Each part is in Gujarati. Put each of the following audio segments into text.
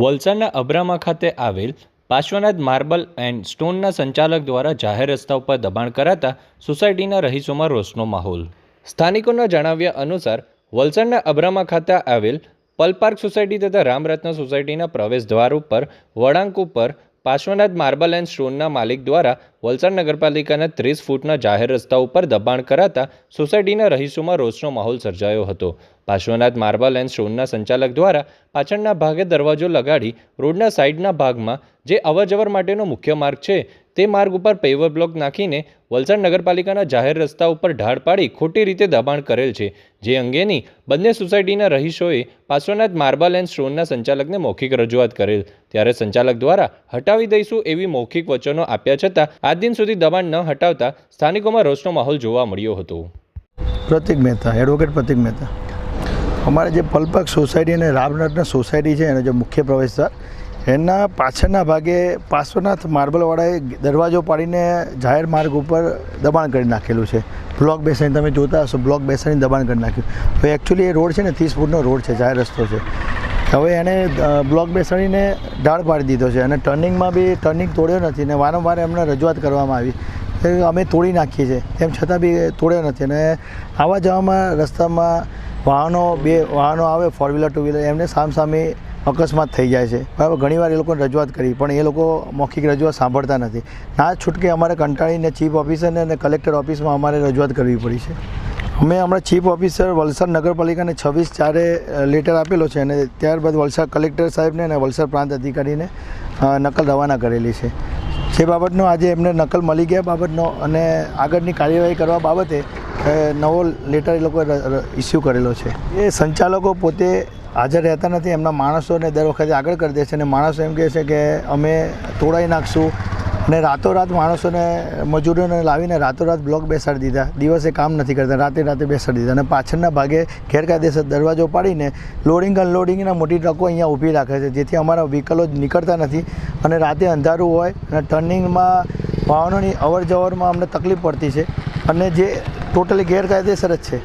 વલસાડના અબ્રામા ખાતે આવેલ પાર્શ્વનાથ માર્બલ એન્ડ સ્ટોનના સંચાલક દ્વારા જાહેર રસ્તા ઉપર દબાણ કરાતા સોસાયટીના રહીશોમાં રોષનો માહોલ. સ્થાનિકોના જણાવ્યા અનુસાર, વલસાડના અબ્રામા ખાતે આવેલ પલ પાર્ક સોસાયટી તથા રામરત્ન સોસાયટીના પ્રવેશ દ્વાર ઉપર વળાંક ઉપર પાર્શ્વનાથ માર્બલ એન્ડ સ્ટોનના માલિક દ્વારા વલસાડ નગરપાલિકાના ત્રીસ ફૂટના જાહેર રસ્તા ઉપર દબાણ કરાતા સોસાયટીના રહીશોમાં રોષનો માહોલ સર્જાયો હતો. પાર્શ્વનાથ માર્બલ એન્ડ સ્ટોનના સંચાલક દ્વારા પાછળના ભાગે દરવાજો લગાડી રોડના સાઈડના ભાગમાં જે અવરજવર માટેનો મુખ્ય માર્ગ છે તે માર્ગ ઉપર પેવર બ્લોક નાખીને વલસાડ નગરપાલિકાના જાહેર રસ્તા ઉપર ઢાળ પાડી ખોટી રીતે દબાણ કરેલ છે. જે અંગેની બંને સોસાયટીના રહીશોએ પાર્શ્વનાથ માર્બલ એન્ડ સ્ટોનના સંચાલકને મૌખિક રજૂઆત કરેલ. ત્યારે સંચાલક દ્વારા હટાવી દઈશું એવી મૌખિક વચનો આપ્યા છતાં આજ દિન સુધી દબાણ ન હટાવતા સ્થાનિકોમાં રોષનો માહોલ જોવા મળ્યો હતો. પ્રતિક મહેતા, એડવોકેટ પ્રતિક મહેતા. અમારે જે પલપક સોસાયટી અને રામરત્ન સોસાયટી છે, એનો જે મુખ્ય પ્રવેશદ્વાર એના પાછળના ભાગે પાર્શ્વનાથ માર્બલવાળાએ દરવાજો પાડીને જાહેર માર્ગ ઉપર દબાણ કરી નાખેલું છે. બ્લોક બેસાડીને તમે જોતા હશો, બ્લોક બેસાડીને દબાણ કરી નાખ્યું. હવે એકચ્યુઅલી એ રોડ છે ને, ત્રીસ ફૂટનો રોડ છે, જાહેર રસ્તો છે. હવે એણે બ્લોક બેસાડીને ઢાળ પાડી દીધો છે અને ટર્નિંગમાં બી ટર્નિંગ તોડ્યો નથી અને વારંવાર એમને રજૂઆત કરવામાં આવી. અમે તોડી નાખીએ છીએ, તેમ છતાં બી તોડ્યો નથી અને આવવા જવામાં રસ્તામાં વાહનો બે, વાહનો આવે ફોર વ્હીલર ટુ વ્હીલર એમને સામસામે અકસ્માત થઈ જાય છે. બરાબર ઘણીવાર એ લોકોને રજૂઆત કરી, પણ એ લોકો મૌખિક રજૂઆત સાંભળતા નથી. ના છૂટકે અમારે કંટાળીને ચીફ ઓફિસરને અને કલેક્ટર ઓફિસમાં અમારે રજૂઆત કરવી પડી છે. અમે હમણાં ચીફ ઓફિસર વલસાડ નગરપાલિકાને છવ્વીસ ચારે લેટર આપેલો છે અને ત્યારબાદ વલસાડ કલેક્ટર સાહેબને અને વલસાડ પ્રાંત અધિકારીને નકલ રવાના કરેલી છે. જે બાબતનો આજે એમને નકલ મળી ગયા બાબતનો અને આગળની કાર્યવાહી કરવા બાબતે નવો લેટર એ લોકોએ ઇસ્યુ કરેલો છે. એ સંચાલકો પોતે હાજર રહેતા નથી. એમના માણસોને દર વખતે આગળ કરી દે છે અને માણસો એમ કહે છે કે અમે તોડાઈ નાખશું. અને રાતોરાત માણસોને, મજૂરોને લાવીને રાતોરાત બ્લોક બેસાડી દીધા. દિવસે કામ નથી કરતા, રાતે રાતે બેસાડી દીધા. અને પાછળના ભાગે ગેરકાયદેસર દરવાજો પાડીને લોડિંગ અનલોડિંગના મોટી ટ્રકો અહીંયા ઊભી રાખે છે, જેથી અમારા વ્હીકલો નીકળતા નથી. અને રાતે અંધારું હોય અને ટર્નિંગમાં વાહનોની અવર જવરમાં અમને તકલીફ પડતી છે. અને જે ટોટલી ગેરકાયદેસર જ છે.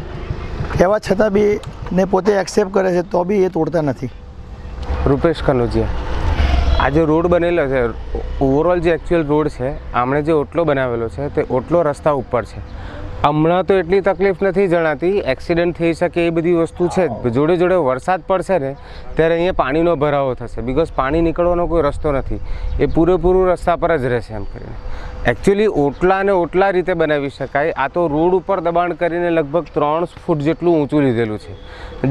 એવા છતાં બી ને પોતે એક્સેપ્ટ કરે છે, તો બી એ તોડતા નથી. રૂપેશ કનોજિયા, આ જે રોડ બનેલો છે ઓવરઓલ જે એકચ્યુઅલ રોડ છે, આમણે જે ઓટલો બનાવેલો છે, તે ઓટલો રસ્તા ઉપર છે. હમણાં તો એટલી તકલીફ નથી જણાતી એક્સિડન્ટ થઈ શકે એ બધી વસ્તુ છે. જોડે જોડે વરસાદ પડશે ને, ત્યારે અહીંયા પાણીનો ભરાવો થશે બિકોઝ પાણી નીકળવાનો કોઈ રસ્તો નથી. એ પૂરેપૂરું રસ્તા પર જ રહેશે એમ કરીને. એકચ્યુઅલી ઓટલા અને ઓટલા રીતે બનાવી શકાય. આ તો રોડ ઉપર દબાણ કરીને લગભગ ત્રણ ફૂટ જેટલું ઊંચું લીધેલું છે.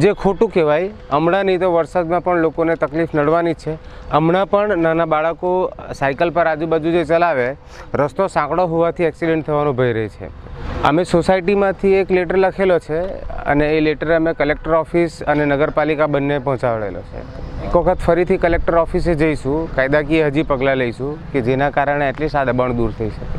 જે ખોટું કહેવાય, હમણાં નહીં તો વરસાદમાં પણ લોકોને તકલીફ નડવાની છે. હમણાં પણ નાના બાળકો સાયકલ પર આજુબાજુ જે ચલાવે, રસ્તો સાંકડો હોવાથી એક્સિડન્ટ થવાનો ભય રહે છે. અમે સોસાયટીમાંથી એક લેટર લખેલો છે અને એ લેટર અમે કલેક્ટર ઓફિસ અને નગરપાલિકા બંને પહોંચાડેલો છે. એક વખત ફરીથી કલેક્ટર ઓફિસે જઈશું, કાયદાકીય હજી પગલાં લઈશું કે જેના કારણે એટલીસ્ટ આ દબાણ દૂર થઈ શકે.